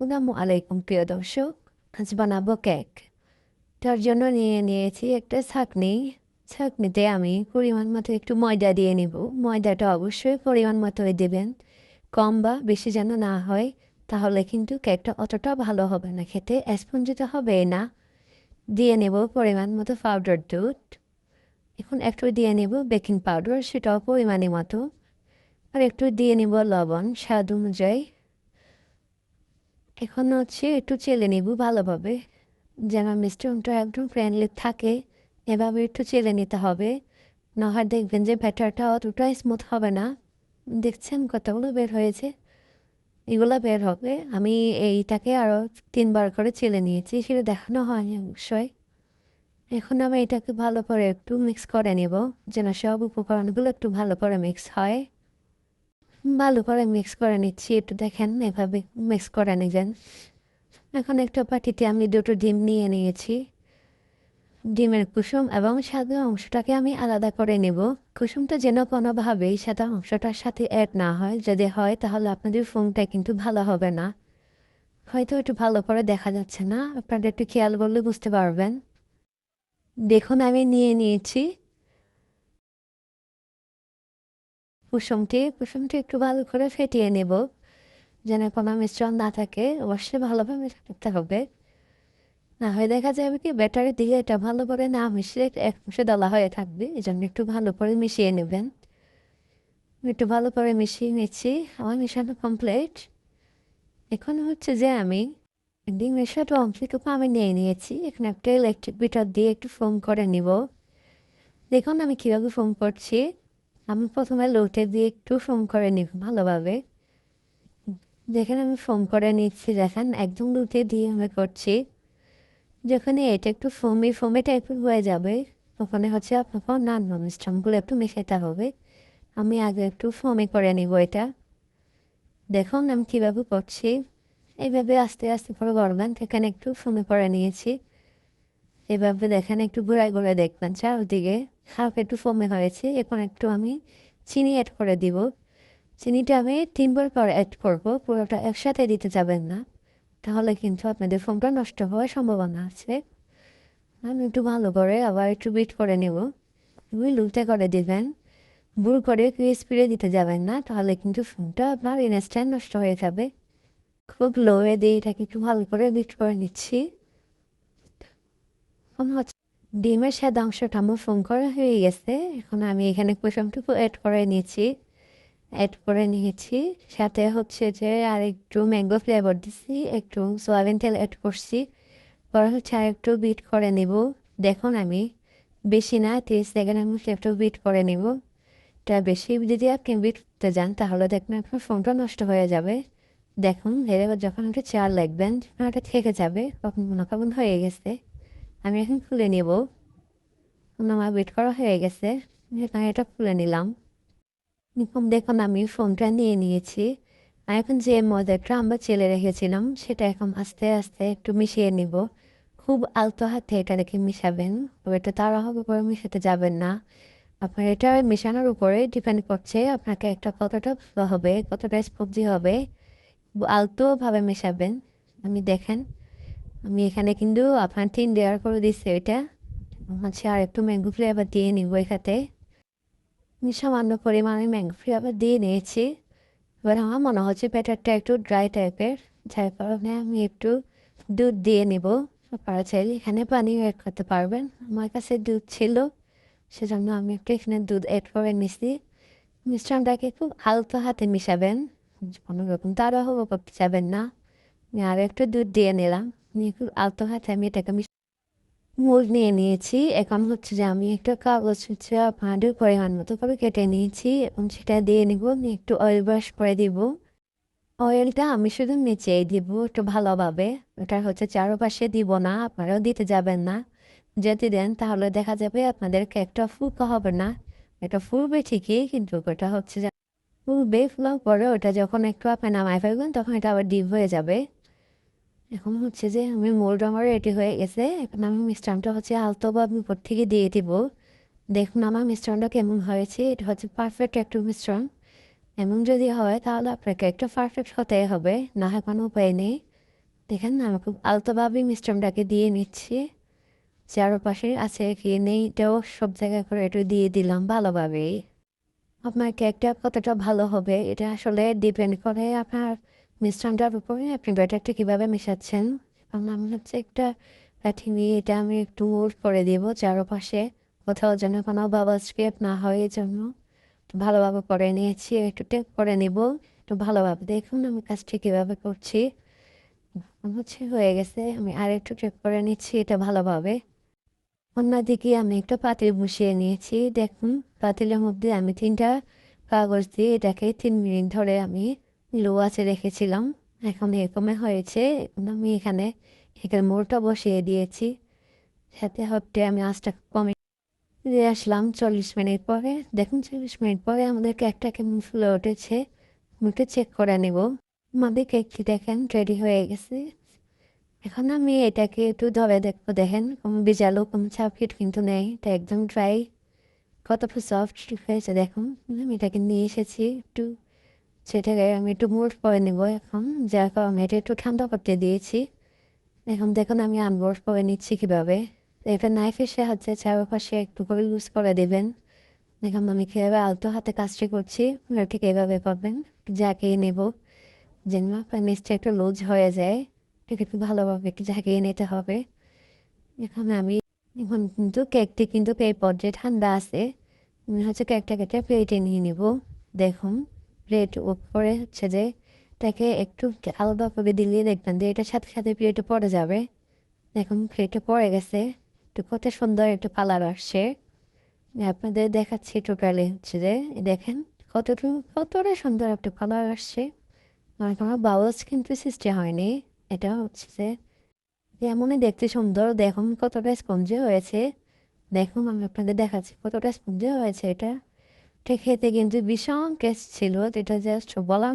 আসসালামু আলাইকুম প্রিয় দর্শক আজ বানাবো কেক তার জন্য নিয়ে নিয়েছি একটা ছাকনি ছাকনিতে আমি পরিমাণ মতো একটু ময়দা দিয়ে নেব ময়দাটা অবশ্যই পরিমাণ মতোই দেবেন কম বা বেশি যেন না হয় তাহলে কিন্তু কেকটা অতটা ভালো হবে না খেতে স্পঞ্জিত হবে না দিয়ে নেব পরিমাণ মতো পাউডার দুধ এখন একটু দিয়ে নেব বেকিং পাউডার সেটাও পরিমাণে মতো আর একটু দিয়ে নেব লবণ স্বাদ অনুযায়ী এখন হচ্ছে একটু চেলে নেব ভালোভাবে। যেন মিশ্রণটা একদম ফ্রেন্ডলি থাকে, এভাবে একটু চেলে নিতে হবে। না হয় দেখবেন যে ব্যাটারটা অতটাই স্মুথ হবে না। দেখছেন কতগুলো বের হয়েছে? এগুলো বের হবে। আমি এইটাকে আরও তিনবার করে চেলে নিয়েছি, সেটা দেখানো হয়নি অবশ্যই। এখন আমি এটাকে ভালো করে একটু মিক্স করে নেব, যেন সব উপকরণগুলো একটু ভালো করে মিক্স হয়। ভালো করে মিক্স করে নিচ্ছি, একটু দেখেন এভাবে মিক্স করে নিবেন। এখন একটা পাটিতে আমি দুটো ডিম নিয়ে নিয়েছি। ডিমের কুসুম এবং সাদা অংশটাকে আমি আলাদা করে নেব। কুসুমটা যেন কোনোভাবেই সাদা অংশটার সাথে অ্যাড না হয়, যদি হয় তাহলে আপনাদের ফোনটা কিন্তু ভালো হবে না। হয়তো একটু ভালো করে দেখা যাচ্ছে না, আপনারা একটু খেয়াল করলে বুঝতে পারবেন। দেখুন আমি নিয়ে নিয়েছি। কুসুমটি কুসুমটি একটু ভালো করে ফেটিয়ে নেব। যেন কোনো মিশ্রণ না থাকে, অবশ্যই ভালোভাবে রাখতে হবে। না হয় দেখা যাবে কি ব্যাটারি দিয়ে এটা ভালো করে না মিশিয়ে এক মিশে দলা হয়ে থাকবে এই জন্য একটু ভালো করে মিশিয়ে নেবেন। একটু ভালো করে মিশিয়ে নিচ্ছি, আমার মিশানো কমপ্লিট এখন হচ্ছে যে আমি ডিমের সাথে অংশটুকু আমি নিয়ে নিয়েছি, এখানে একটা ইলেকট্রিক বিটার দিয়ে একটু ফোম করে নিব। দেখুন আমি কীভাবে ফোম করছি। আমি প্রথমে লোটে দিয়ে একটু ফোম করে নিব ভালোভাবে। দেখেন আমি ফোম করে নিচ্ছি, দেখেন একদম লুটে দিয়ে আমি করছি। যখন এটা একটু ফোমি, ফোমে টাইপের হয়ে যাবে ওখানে হচ্ছে আপনাকে নান মিশ্রণগুলো একটু মেশাতে হবে। আমি আগে একটু ফোমে করে নিব এটা। দেখুন আমি কীভাবে করছি। এইভাবে আস্তে আস্তে করে করবেন এখানে একটু ফোমে করে নিয়েছি। এভাবে দেখেন একটু ঘুরাই ঘুরে দেখবেন চারদিকে। হাফ একটু ফোমে হয়েছে, এখন একটু আমি চিনি অ্যাড করে দিব। চিনিটা আমি তিনবার পর অ্যাড করব, পুরোটা একসাথে দিতে যাবেন না। তাহলে কিন্তু আপনাদের ফোনটা নষ্ট হওয়ার সম্ভাবনা আছে। আমি একটু ভালো করে আবার একটু বিট করে নেব। তুমি লুটে করে দেবেন। ভুল করে স্পিডে দিতে যাবেন না, তাহলে কিন্তু ফোনটা আপনার ইনস্ট্যান্ট নষ্ট হয়ে যাবে। খুব লোয়ে দিয়ে এটাকে একটু ভালো করে বিট করে নিচ্ছি। এখন হচ্ছে ডিমের সাদা অংশটা আমার ফোন করা হয়ে গেছে। এখন আমি এখানে কুসুমটুকু অ্যাড করে নিয়েছি। অ্যাড করে নিয়েছি। সাথে হচ্ছে যে আর একটু ম্যাঙ্গো ফ্লেভার দিছি, একটু সোয়াবিন তেল অ্যাড করছি। পরে হচ্ছে আর একটু বিট করে নেব। দেখুন আমি বেশি না, তিরিশ সেকেন্ড আমি একটু বিট করে নেব। এটা বেশি যদি আপনি বিট করতে যান, তাহলে দেখবেন আপনার ফোনটা নষ্ট হয়ে যাবে। দেখুন, এবার যখন একটু চার লাগবেন এটা থেকে যাবে, তখন মনে হয়ে গেছে। আমি এখন খুলে নেব। আমার বিট করা হয়ে গেছে। আমি এটা খুলে নিলাম। এরকম দেখুন, আমি ফোনটা নিয়ে নিয়েছি। আর এখন যে মজাটা আমরা চেলে রেখেছিলাম, সেটা এখন আস্তে আস্তে একটু মিশিয়ে নিব। খুব আলতো হাতে এটা রেখে মিশাবেন। এটা তাড়াহুড়ো করে মিশাতে যাবেন না। আপনার এটা মেশানোর উপরে ডিপেন্ড করছে আপনাকে একটা কতটা হবে, কতটা স্পঞ্জি হবে। আলতোভাবে মেশাবেন। আমি দেখেন। আমি এখানে কিন্তু আপনার তিন দেওয়ার করে দিচ্ছি এটা। হচ্ছে আর একটু ম্যাঙ্গো ফ্লেভার দিয়ে নিব এখানে আমি সামান্য পরিমাণে ম্যাঙ্গো ফ্লেভার দিয়ে নিয়েছি। এবার আমার মনে হচ্ছে ব্যাটারটা একটু ড্রাই টাইপের যার কারণে আমি একটু দুধ দিয়ে নেব। আপনারা চাইলে এখানে পানি অ্যাড করতে পারবেন। আমার কাছে দুধ ছিল, সেজন্য আমি একটু এখানে দুধ অ্যাড করে নিছি। মিশ্রণটাকে খুব হালকা হাতে মিশাবেন, কোনো রকম তাড়াহুড়ো করতে যাবেন না। আর একটু দুধ দিয়ে নিলাম। আলতো হাতে আমি এটাকে মিশ মুল নিয়ে নিয়েছি। এখন হচ্ছে যে আমি একটা কাগজ হচ্ছে আপনাদের পরিমাণ মতো করে কেটে নিয়েছি এবং সেটা দিয়ে নিব। নিয়ে একটু অয়েল ব্রাশ করে দিব। অয়েলটা আমি শুধু নিচেই দিব একটু ভালোভাবে। ওটা হচ্ছে চারপাশে দিব না, আপনারাও দিতে যাবেন না। যদি দেন তাহলে দেখা যাবে আপনাদের কেকটা ফুলকা হবে না। এটা ফুলবে ঠিকই, কিন্তু ওটা হচ্ছে ফুলবে, ফুলার পরে ওটা যখন একটু আপনি নামাই ফেলবেন তখন এটা আবার ডিপ হয়ে যাবে। এখন হচ্ছে যে আমি মোল্ড আমার রেডি হয়ে গেছে। এখন আমি মিষ্টানটা হচ্ছে আলতো বা উপর থেকে দিয়ে দিব। দেখুন আমার মিশ্রণটা কেমন হয়েছে, এটা হচ্ছে পারফেক্ট একটা মিশ্রণ এমন যদি হয় তাহলে আপনাকে একটা পারফেক্ট হতে হবে, না হয় কোনো উপায় নেই। দেখেন আমি খুব আলতোভাবে মিশ্রণটাকে দিয়ে নিচ্ছি। চারপাশে আছে কি নেই, এটাও সব জায়গায় করে একটু দিয়ে দিলাম ভালোভাবেই। আপনার কেকটা কতটা ভালো হবে, এটা আসলে ডিপেন্ড করে আপনার মিশ্রণটার উপরে আপনি ব্যাটারটা কীভাবে মেশাচ্ছেন? এবং আমি হচ্ছে একটা লাঠি নিয়ে এটা আমি একটু মোল্ড করে দেবো, চারপাশে কোথাও যেন কোনো বাবা স্ক্রেপ না হয় এই জন্য। ভালোভাবে করে নিয়েছি, একটু টেপ করে নেব, একটু ভালোভাবে দেখুন আমি কাজটি কীভাবে করছি। হচ্ছে হয়ে গেছে, আমি আর একটু টেপ করে নিচ্ছি এটা ভালোভাবে। অন্যদিকে আমি একটা পাতিল বসিয়ে নিয়েছি, দেখুন পাতিলের মধ্যে আমি তিনটা কাগজ দিয়ে এটাকে তিন মিনিট ধরে আমি লো আছে রেখেছিলাম। এখন এরকমে হয়েছে। আমি এখানে এখানে মোড়টা বসিয়ে দিয়েছি। সাথে হপটে আমি আঁচটা কমে দিয়ে আসলাম চল্লিশ মিনিট পরে। দেখুন, চল্লিশ মিনিট পরে আমাদের কেকটা কেমন ফুলে উঠেছে। মুখে চেক করে নেব। আমাদের কেকটি দেখেন রেডি হয়ে গেছে। এখন আমি এটাকে একটু ধরে দেখব, দেখেন। কোনো বিজালো কোনো চাপকিট কিন্তু নেই। এটা একদম ড্রাই কতটা সফট হয়েছে, দেখুন। আমি এটাকে নিয়ে এসেছি একটু সেটাকে আমি একটু মোট করে নেব এখন। যার কারণে এটা একটু ঠান্ডা করতে দিয়েছি। এখন দেখুন, আমি আনবোর্ড করে নিচ্ছি কীভাবে। এটা নাইফের সাহায্যে চারপাশে একটু করে ইউজ করে দেবেন। দেখুন আমি কীভাবে আলতো হাতে কাজটি করছি ঠিক এভাবে পাবেন জাকিয়ে নেব। যেন আপনার একটু লুজ হয়ে যায়। এটাকে একটু ভালোভাবে একটু নিতে হবে। এখানে আমি, এখন কিন্তু কেকটি কিন্তু এই পর্যায়ে ঠান্ডা আছে। আমি হচ্ছে কেকটা কেটে প্লেটে নিয়ে নেব। দেখুন। প্লেট উপরে হচ্ছে যে তাকে একটু আলাদা করে দিলে দেখবেন যে এটার সাথে সাথে প্লেটে পড়ে যাবে। দেখুন প্লেটে পড়ে গেছে। একটু কত সুন্দর একটু কালার আসছে। আপনাদের দেখাচ্ছি টোটালি হচ্ছে যে দেখেন কতটুকু কতটা সুন্দর একটা কালার আসছে। আর কোনো বাউলস কিন্তু সৃষ্টি হয়নি। এটা হচ্ছে যে, যেমনই দেখতে সুন্দর, দেখুন কতটা স্পঞ্জে হয়েছে। দেখুন, আমি আপনাদের দেখাচ্ছি কতটা স্পঞ্জে হয়েছে এটা এটা। খেতে কিন্তু ভীষণ টেস্ট ছিল এটা জাস্ট বলার